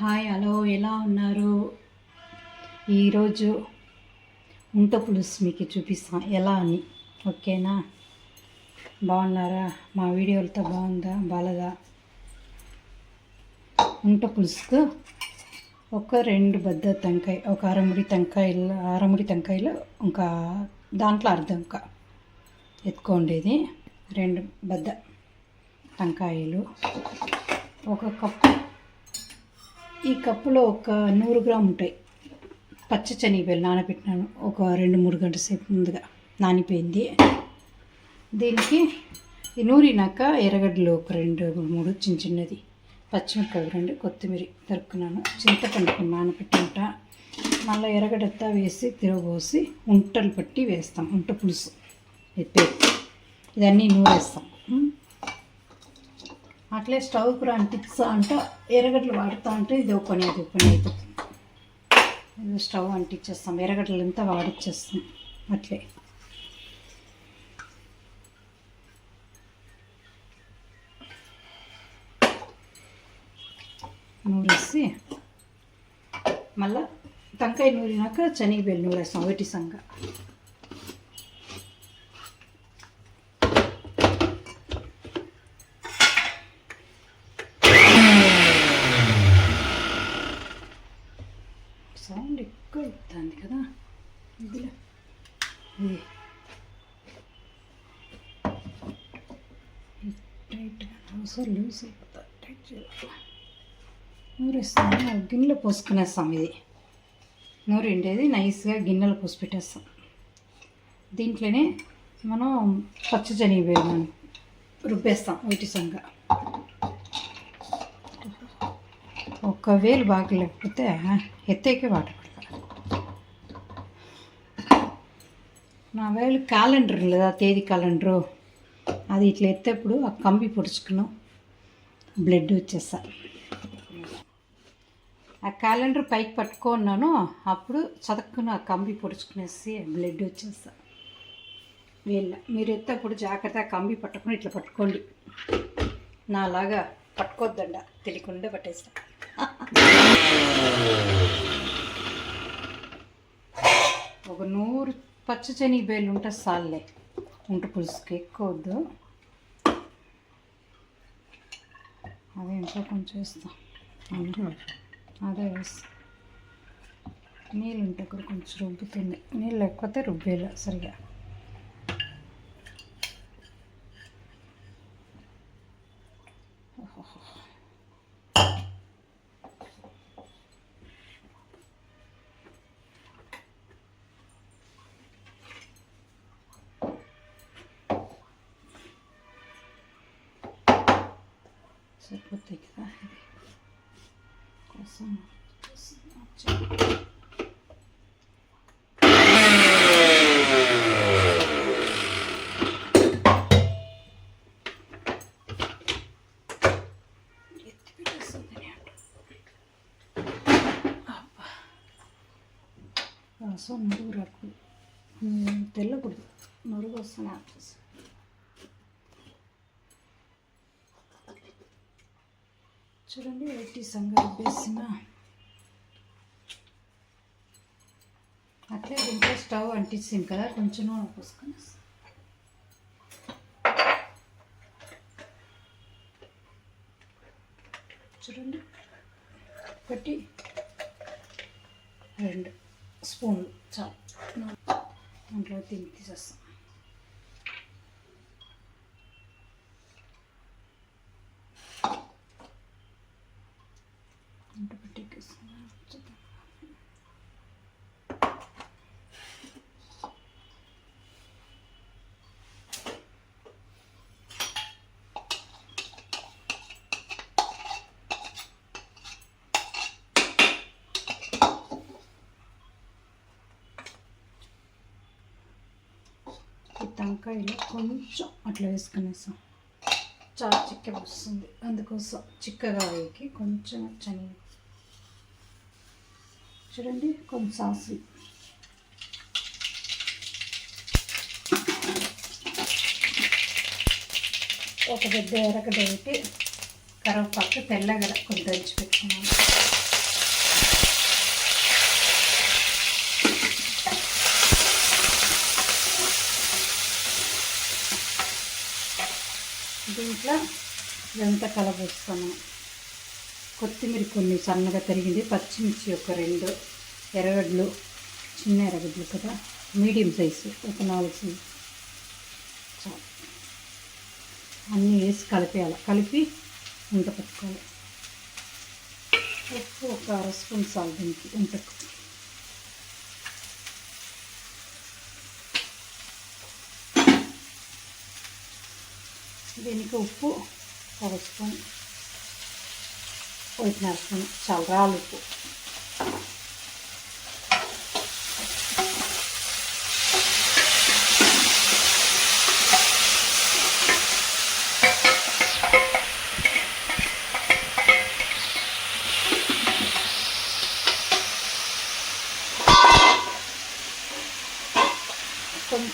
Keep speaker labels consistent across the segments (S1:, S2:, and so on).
S1: Hi hello ఎలా ఉన్నారు? ఈరోజు ఉంట పులుసు మీకు చూపిస్తాం. ఎలా అని. ఓకేనా? బాగున్నారా? మా వీడియోలతో బాగుందా? బాలదా? ఉంట పులుసుకు ఒక రెండు బద్ద టెంకాయ ఒక అరముడి టెంకాయలు అరముడి టెంకాయలు ఇంకా దాంట్లో అర్ధం ఇంకా ఎత్తుకోండేది రెండు బద్ద టెంకాయలు. ఒక కప్పు ఈ కప్పులో ఒక నూరు గ్రామ్ ఉంటాయి. పచ్చ శనగపల్లి నానబెట్టినాను. ఒక రెండు మూడు గంటల సేపు ముందుగా నానిపోయింది. దీనికి ఈ నూరినాక ఎర్రగడ్డలు ఒక రెండు మూడు చిన్న చిన్నది పచ్చిమిరపకాయ రెండు కొత్తిమీర తరుక్కున్నాను. చింతపండు కొన్ని నానబెట్టింట మళ్ళీ ఎర్రగడ్డతా వేసి తిరగబోసి ఉంటలు పట్టి వేస్తాం. ఉంట పులుసు ఎత్తే ఇదన్నీ నూరేస్తాం. అట్లే స్టవ్ కూడా అంటిస్తా అంటే ఎర్రగడ్డలు వాడుతా ఉంటే ఇది ఒక అది ఓపెన్ అయిపోతుంది. ఇది స్టవ్ అంటించేస్తాం ఎర్రగడ్డలు అంతా వాడిచ్చేస్తాం అట్లే. నూరేసి మళ్ళా తంకాయ నూరినాక శనగబెల్లి నూరేస్తాం ఒకటి సంగ సౌండ్ ఎక్కువ అవుతుంది కదా ఇదిలే ఇది టైట్గా అవసరం లూజ్ అయిపోతా టైట్ చేయాలి నూరేస్తాము గిన్నెలో పోసుకునేస్తాం ఇది. నూరిండేది? నైస్గా గిన్నెలో పోసి పెట్టేస్తాం దీంట్లోనే మనం పచ్చజని శనగ రుబ్బేస్తాం వీటి సంగ ఒక్క బాగా బాగలేకపోతే ఎత్తేకే వాటర్. నా వేలు క్యాలెండర్ లేదా తేదీ క్యాలెండరు అది ఇట్లా ఎత్తేప్పుడు ఆ కంబి పొడుచుకున్నాం. బ్లడ్ వచ్చేసా ఆ క్యాలెండర్ పైకి పట్టుకున్నాను అప్పుడు చదక్కున ఆ కంబి పొడుచుకునేసి బ్లడ్ వచ్చేస్తా. వీళ్ళ మీరు ఎత్తప్పుడు జాగ్రత్తగా కంబి పట్టుకుని ఇట్లా పట్టుకోండి. నాలాగా పట్టుకోద్దండ తెలియకుండా పట్టేస్తా. ఒక నూరు పచ్చ బేలు ఉంటే సాల్లే. ఉంట పులుసుకి ఎక్కువ వద్దు. అదే ఇంకా కొంచెం వేస్తాం. అదే వేస్తా. నీళ్ళు ఉంటే కూడా కొంచెం రుబ్బుతుంది. నీళ్ళు లేకపోతే రుబ్బేలా సరిగా. సరిపోతాయి Це потекла. Косомо. Косомо. சோம்பு தெல்லை கொடுத்து நொறுக்கோசனை ஆச்சு చూడండి ఎట్టి సంగతి రుబ్బేసిన అట్లే దీంట్లో స్టవ్ అంటించింది కదా కొంచెం నూనె పోసుకొని. చూడండి ఒకటి రెండు స్పూన్లు చాలు. దాంట్లో తిని తీసేస్తాం అంట పెట్టేస్తున్నా ఈ టంకాయలో కొంచెం అట్లా వేసుకునేసాం. చాలా చిక్క వస్తుంది. అందుకోసం చిక్కగా వేకి కొంచెం చని చూడండి కొంచెం సాసు. ఒక పెద్ద ఎరగడ్డ పెట్టి కరివేపాకు తెల్లగడ కొంచెం దంచి పెట్టుకున్నాను దీంట్లో ఇదంతా కలబోస్తాను కొత్తిమీర కొన్ని సన్నగా తరిగింది. పచ్చిమిర్చి ఒక రెండు ఎర్రగడ్డలు చిన్న ఎర్రగడ్డలు కదా మీడియం సైజు ఒక నాలుగు సైజు. చాలు. అన్నీ వేసి కలిపేయాలి. కలిపి ఉంట పెట్టుకోవాలి. ఉప్పు ఒక అర స్పూన్ చాలు దీనికి. ఉంటకు దీనికి ఉప్పు ఒక స్పూన్ ఒకటిన్నర స్పూన్ చల్లరాలు ఉప్పు.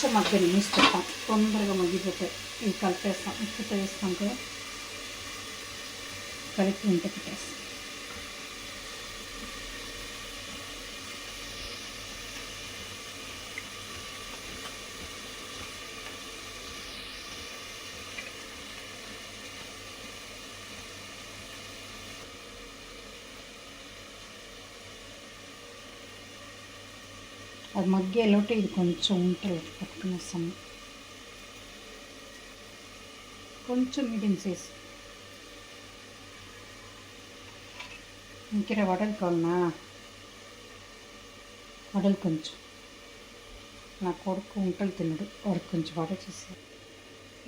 S1: కొంచెం మగ్గని మూసి పెడతాం తొందరగా మగ్గిపోతాయి ఇవి కలిపేస్తాం ఉప్పుతో వేస్తాం కదా. కలిపి ఉంటే పెట్టేస్తాం. అది మగ్గేలోటి ఇది కొంచెం ఉంటలు పట్టుకునేస్తాము కొంచెం మీడియం సైజ్. ఇంకిర వడలు కొన్నా వడలు కొంచెం. నా కొడుకు ఉంటలు తిన్నాడు వాడికి కొంచెం వడ చేసి.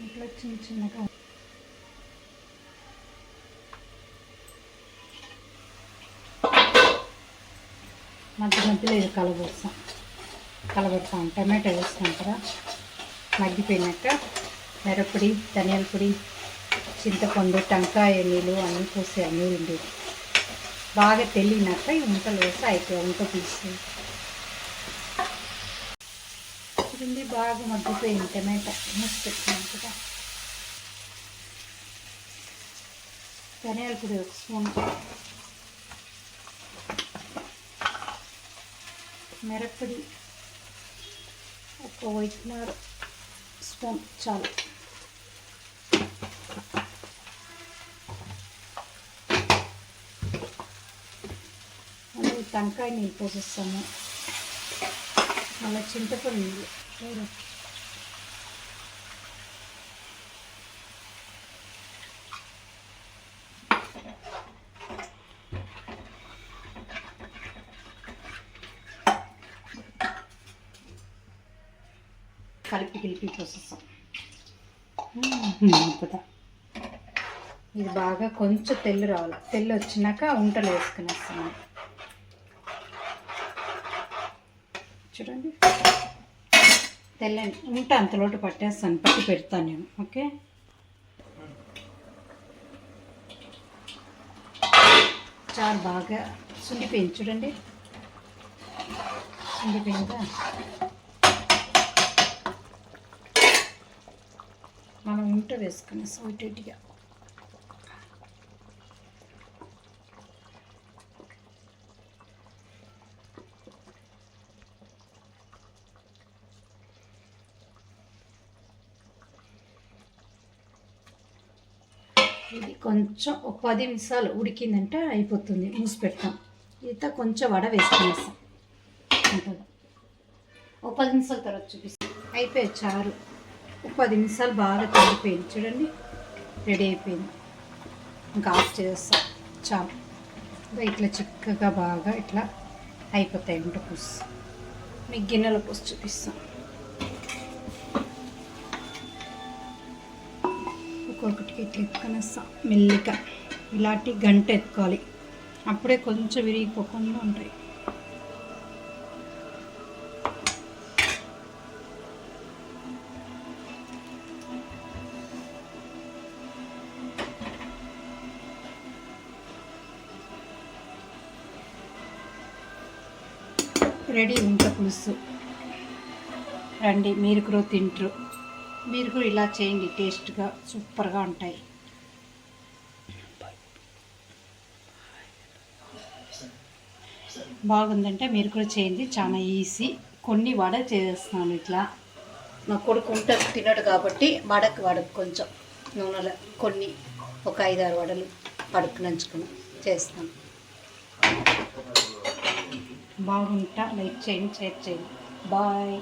S1: ఇంట్లో చిన్న చిన్నగా మధ్య మధ్యలో ఇది కలబోస్తాం కలబెడతాం టమాటో వేస్తాం కదా. మగ్గిపోయినాక మిరప్పొడి ధనియాల పొడి చింతపండు టెంకాయ నీళ్ళు అన్నీ పోసి నీళ్ళు బాగా తెలియనాక ఈ ఉంటలు వేసి అయిపోయి వంట తీసి. చూడండి బాగా మగ్గిపోయింది టమాటా. మూసి పెట్టినాం కదా. ధనియాల పొడి ఒక స్పూన్. మిరప్పొడి వైట్నర్ స్పూన్ చాలు. మళ్ళీ టెంకాయ నీళ్ళు పోసేస్తాము. మళ్ళీ చింతపండు. నీళ్ళు కలిపి కలిపి పోసేస్తాం ఇప్పుడు ఇది బాగా కొంచెం తెల్లు రావాలి. తెల్లు వచ్చినాక ఉంటలు వేసుకునేస్తాను. చూడండి. తెల్లని ఉంట అంతలోటు పట్టేస్తాను. పట్టి పెడతాను నేను. ఓకే? చాలా బాగా సుండిపోయింది చూడండి. సుండిపోయిందా మనం వేసుకుని సోటిగా ఇది కొంచెం ఒక పది నిమిషాలు ఉడికిందంటే అయిపోతుంది మూసి పెడతాం. ఇత కొంచెం వడ వేసుకునేస్తాం. ఒక పది నిమిషాల తర్వాత చూపిస్తాం. అయిపోయి చారు. పది నిమిషాలు బాగా తగ్గిపోయింది. చూడండి రెడీ అయిపోయింది. ఇంకా ఆఫ్ చేస్తా చాలు. ఇట్లా చిక్కగా బాగా ఇట్లా అయిపోతాయి ఉంట పులుసు. మీకు గిన్నెలో చూపిస్తాం. ఒక్కొక్కటికి ఇట్లా ఎత్తుకొనేస్తాం. మెల్లిగా. ఇలాంటి గంట ఎత్తుకోవాలి. అప్పుడే కొంచెం విరిగిపోకుండా ఉంటాయి. రెడీ ఉంట పులుసు. రండి మీరు కూడా తింటారు. మీరు కూడా ఇలా చేయండి టేస్ట్గా సూపర్గా ఉంటాయి. బాగుందంటే మీరు కూడా చేయండి చాలా ఈజీ. కొన్ని వడ చేస్తున్నాను ఇట్లా. నా కొడుకు ఉంటే తినడు కాబట్టి వడకు వడకు కొంచెం నూనెలో కొన్ని ఒక ఐదారు వడలు పడుకు నంచుకుని చేస్తాను. బాగుంటా లైక్ చేయండి షేర్ చేయండి బాయ్